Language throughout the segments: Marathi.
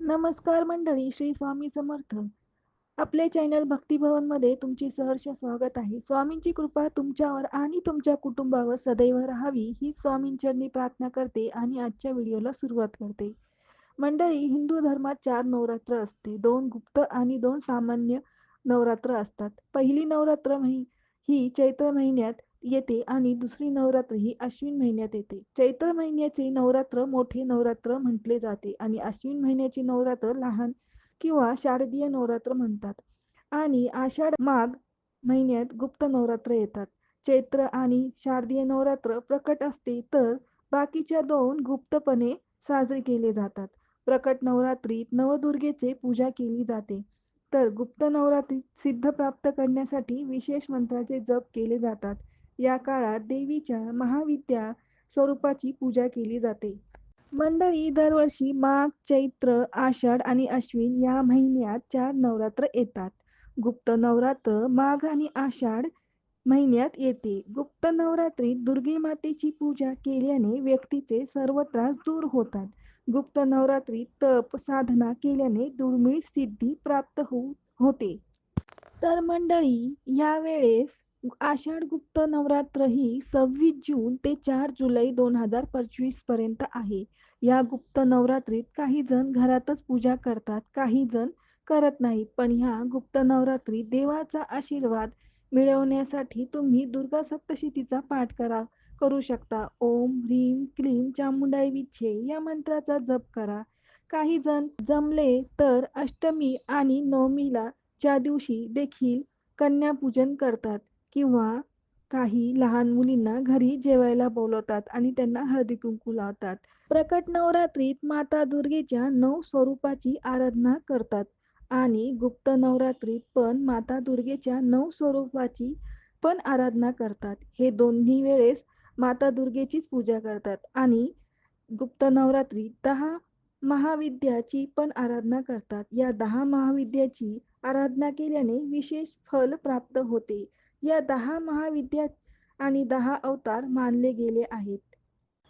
नमस्कार मंडळी श्री स्वामी समर्थ. आपले चॅनल भक्तिभवनमध्ये तुमचे सहर्ष स्वागत आहे. स्वामींची कृपा तुमच्यावर आणि तुमच्या कुटुंबावर सदैव राहावी ही स्वामींचरणी प्रार्थना करते आणि आजच्या व्हिडिओला सुरुवात करते. मंडळी हिंदू धर्मात चार नवरात्र असते. दोन गुप्त आणि दोन सामान्य नवरात्र असतात. पहिली नवरात्र ही चैत्र महिन्यात येते आणि दुसरी नवरात्र ही अश्विन महिन्यात येते. चैत्र महिन्याचे नवरात्र मोठे नवरात्र म्हटले जाते आणि अश्विन महिन्याचे नवरात्र लहान किंवा शारदीय नवरात्र म्हणतात. आणि आषाढ माघ महिन्यात गुप्त नवरात्र येतात. चैत्र आणि शारदीय नवरात्र प्रकट असते तर बाकीच्या दोन गुप्तपणे साजरे केले जातात. प्रकट नवरात्रीत नवदुर्गेचे पूजा केली जाते. तर गुप्त नवरात्रीत सिद्ध प्राप्त करण्यासाठी विशेष मंत्राचे जप केले जातात. या काळात देवीच्या महाविद्या स्वरूपाची पूजा केली जाते. मंडळी दरवर्षी माघ चैत्र आषाढ आणि अश्विन या महिन्यात चार नवरात्र येतात. गुप्त नवरात्र माघ आणि आषाढ महिन्यात येते. गुप्त नवरात्रीत दुर्गे मातेची पूजा केल्याने व्यक्तीचे सर्व त्रास दूर होतात. गुप्त नवरात्रीत तप साधना केल्याने दुर्मिळ सिद्धी प्राप्त होऊ होते. तर मंडळी या वेळेस आषाढ गुप्त नवरात्र ही सव्वीस जून ते चार जुलै दोन हजार पंचवीसपर्यंत आहे. या गुप्त नवरात्रीत काही जण घरातच पूजा करतात काही जण करत नाहीत. पण ह्या गुप्त नवरात्री देवाचा आशीर्वाद मिळवण्यासाठी तुम्ही दुर्गा सप्तशतीचा पाठ करा करू शकता. ओम ह्रीम क्लीम चामुंडाई विच्छे या मंत्राचा जप करा. काही जण जमले तर अष्टमी आणि नवमीला च्या दिवशी देखील कन्यापूजन करतात. किंवा काही लहान मुलींना घरी जेवायला बोलवतात आणि त्यांना हळदी कुंकू लावतात. प्रकट नवरात्रीत माता दुर्गेच्या नऊ स्वरूपाची आराधना करतात आणि गुप्त नवरात्रीत पण माता दुर्गेच्या नऊ स्वरूपाची पण आराधना करतात. हे दोन्ही वेळेस माता दुर्गेचीच पूजा करतात आणि गुप्त नवरात्री दहा महाविद्याची पण आराधना करतात. या दहा महाविद्याची आराधना केल्याने विशेष फल प्राप्त होते. या दहा महाविद्या आणि दहा अवतार मानले गेले आहेत.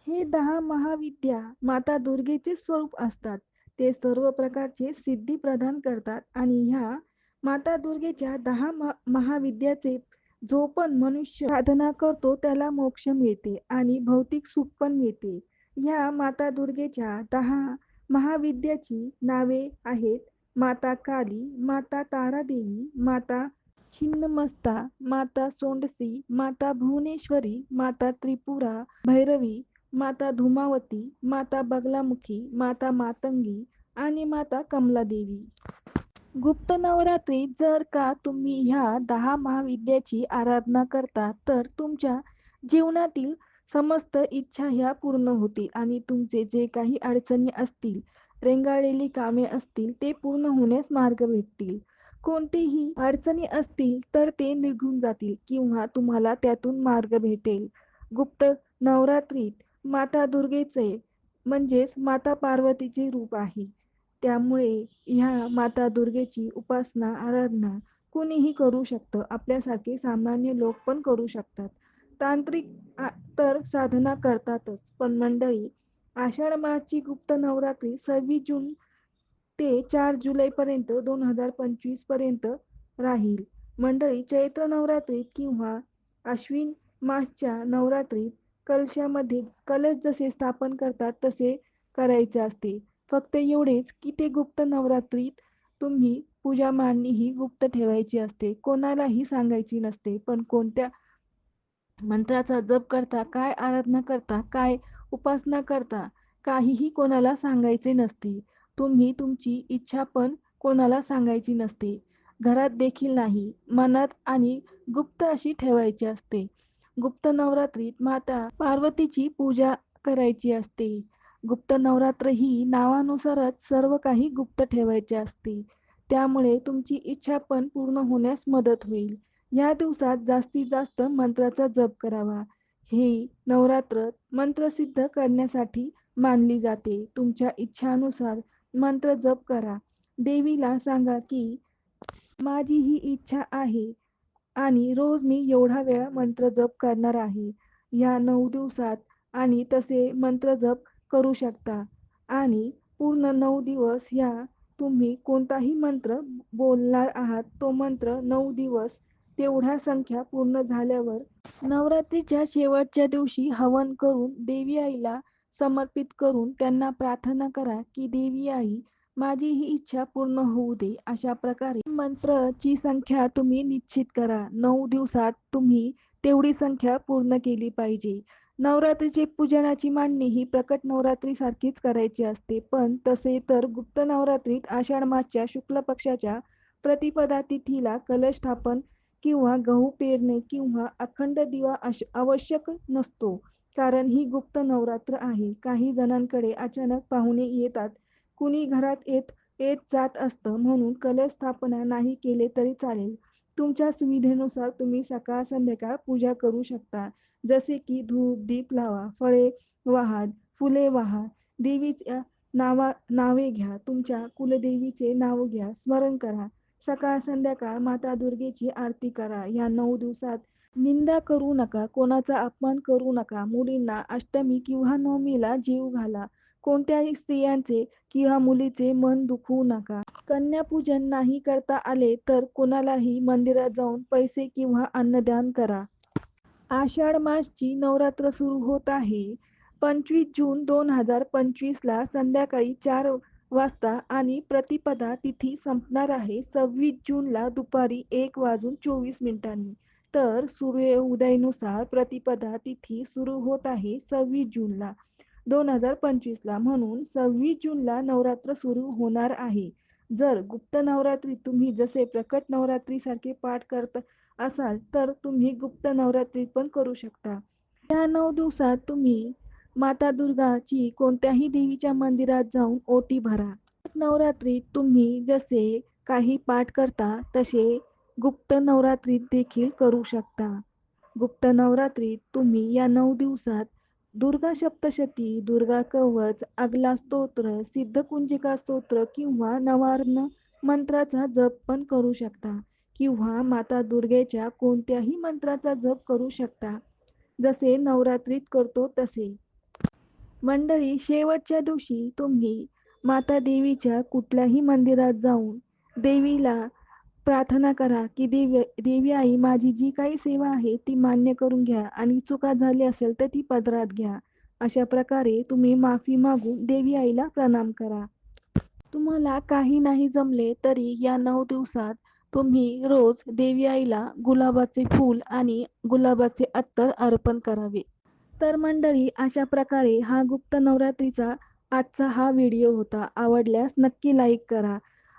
हे दहा महाविद्या माता दुर्गेचे स्वरूप असतात. ते सर्व प्रकारचे सिद्धी प्रदान करतात आणि ह्या माता दुर्गेच्या दहा महाविद्याचे जो पण मनुष्य साधना करतो त्याला मोक्ष मिळते आणि भौतिक सुख पण मिळते. ह्या माता दुर्गेच्या दहा महाविद्याची नावे आहेत. माता काली माता तारादेवी माता छिन्नमस्ता माता सोंडसी माता भुवनेश्वरी माता त्रिपुरा भैरवी माता धुमावती माता बगलामुखी माता मातंगी आणि माता कमलादेवी. गुप्त नवरात्री जर का तुम्ही ह्या दहा महाविद्याची आराधना करता तर तुमच्या जीवनातील समस्त इच्छा ह्या पूर्ण होतील आणि तुमचे जे काही अडचणी असतील रेंगाळलेली कामे असतील ते पूर्ण होण्यास मार्ग भेटतील. कोणतेही अडचणी असतील तर ते निघून जातील किंवा तुम्हाला त्यातून मार्ग भेटेल. गुप्त नवरात्रीत माता दुर्गेचे म्हणजेच माता पार्वतीचे रूप आहे. त्यामुळे ह्या माता दुर्गेची उपासना आराधना कुणीही करू शकतं. आपल्यासारखे सामान्य लोक पण करू शकतात. तांत्रिक तर साधना करतातच. पण मंडळी आषाढ मासची गुप्त नवरात्री सव्वीस जून ते चार जुलैपर्यंत दोन हजार पंचवीसपर्यंत राहील. मंडळी चैत्र नवरात्रीत किंवा अश्विन मासच्या नवरात्रीत कलशामध्ये कलश जसे स्थापन करतात तसे करायचे असते. फक्त एवढेच की ते गुप्त नवरात्रीत तुम्ही पूजा मांडणी ही गुप्त ठेवायची असते. कोणालाही सांगायची नसते पण कोणत्या मंत्राचा जप करता काय आराधना करता काय उपासना करता काहीही कोणाला सांगायचे नसते. तुम्ही तुमची इच्छा पण कोणाला सांगायची नसते. घरात देखील नाही मनात आणि गुप्त अशी ठेवायची असते. गुप्त नवरात्रीत माता पार्वतीची पूजा करायची असते. गुप्त नवरात्र ही नावानुसारच सर्व काही गुप्त ठेवायचे असते. त्यामुळे तुमची इच्छा पण पूर्ण होण्यास मदत होईल. या दिवसात जास्तीत जास्त मंत्राचा जप करावा. हे नवरात्र मंत्रसिद्ध करण्यासाठी मानली जाते. तुमच्या इच्छानुसार मंत्र जप करा. देवीला सांगा की माझी ही इच्छा आहे आणि रोज मी एवढा वेळा मंत्र जप करणार आहे. या नऊ दिवसात आणि तसे मंत्र जप करू शकता. आणि पूर्ण नऊ दिवस ह्या तुम्ही कोणताही मंत्र बोलणार आहात तो मंत्र नऊ दिवस तेवढ्या संख्या पूर्ण झाल्यावर नवरात्रीच्या शेवटच्या दिवशी हवन करून देवी आईला समर्पित करून त्यांना प्रार्थना करा की देवी आई माझी ही इच्छा पूर्ण होऊ दे. अशा प्रकारे मंत्रची संख्या तुम्ही निश्चित करा. नऊ दिवसात तुम्ही तेवढी संख्या पूर्ण केली पाहिजे. नवरात्रीचे पूजनाची मांडणी ही प्रकट नवरात्री सारखीच करायची असते. पण तसे तर गुप्त नवरात्रीत आषाढ मासच्या शुक्ल पक्षाच्या प्रतिपदा तिथीला कलश स्थापन किंवा गहू पेरणे किंवा अखंड दिवा अश आवश्यक नसतो. कारण ही गुप्त नवरात्र आहे. काही जणांकडे अचानक पाहुणे येतात. कुणी घरात येत येत जात असतं म्हणून कलश स्थापना नाही केले तरी चालेल. तुमच्या सुविधेनुसार तुम्ही सकाळ संध्याकाळ पूजा करू शकता. जसे की धूप दीप लावा फळे वाहा फुले वाहा देवीच्या नावा नावे घ्या तुमच्या कुलदेवीचे नाव घ्या स्मरण करा. सकाळ संध्याकाळ माता दुर्गेची आरती करा. या नऊ दिवसात निंदा करू नका कोणाचा अपमान करू नका मुलींना अष्टमी किंवा नवमीला जीव घाला. कोणत्याही स्त्रियांचे किंवा मुलीचे मन दुखवू नका. कन्यापूजन नाही करता आले तर कोणालाही मंदिरात जाऊन पैसे किंवा अन्नदान करा. आषाढ मासची नवरात्र सुरू होत आहे. पंचवीस जून दोन हजार पंचवीसला संध्याकाळी चार वाजता आणि प्रतिपदा तिथी संपणार आहे. सव्वीस जूनला दुपारी एक वाजून चोवीस मिनिटांनी. तर सूर्य उदयनुसार प्रतिपदा तिथी सुरू होत आहे सव्वीस जूनला. दोन हजार पंचवीसला म्हणून सव्वीस जूनला नवरात्र सुरू होणार आहे. जर गुप्त नवरात्री तुम्ही जसे प्रकट नवरात्रीसारखे पाठ करत असाल तर तुम्ही गुप्त नवरात्री पण करू शकता. या नऊ दिवसात तुम्ही माता दुर्गाची कोणत्याही देवीच्या मंदिरात जाऊन ओटी भरा. नवरात्रीत तुम्ही जसे काही पाठ करता तसे गुप्त नवरात्रीत देखील करू शकता. गुप्त नवरात्रीत तुम्ही या नऊ दिवसात दुर्गा सप्तशती दुर्गा कवच आगला स्तोत्र सिद्धकुंजिका स्तोत्र किंवा नवार्ण मंत्राचा जप पण करू शकता किंवा माता दुर्गेच्या कोणत्याही मंत्राचा जप करू शकता. जसे नवरात्रीत करतो तसे. मंडळी शेवटच्या दिवशी तुम्ही माता देवीच्या कुठल्याही मंदिरात जाऊन देवीला प्रार्थना करा की देवी देवी आई माझी जी काही सेवा आहे ती मान्य करून घ्या आणि चुका झाली असेल तर ती पदरात घ्या. अशा प्रकारे तुम्ही माफी मागून देवी आईला प्रणाम करा. तुम्हाला काही नाही जमले तरी या नऊ दिवसात तुम्ही रोज देवी आईला गुलाबाचे फूल आणि गुलाबाचे अत्तर अर्पण करावे. तर मंडळी अशा प्रकारे हा गुप्त नवरात्रीचा आजचा हा व्हिडिओ होता. आवडल्यास नक्की लाईक करा.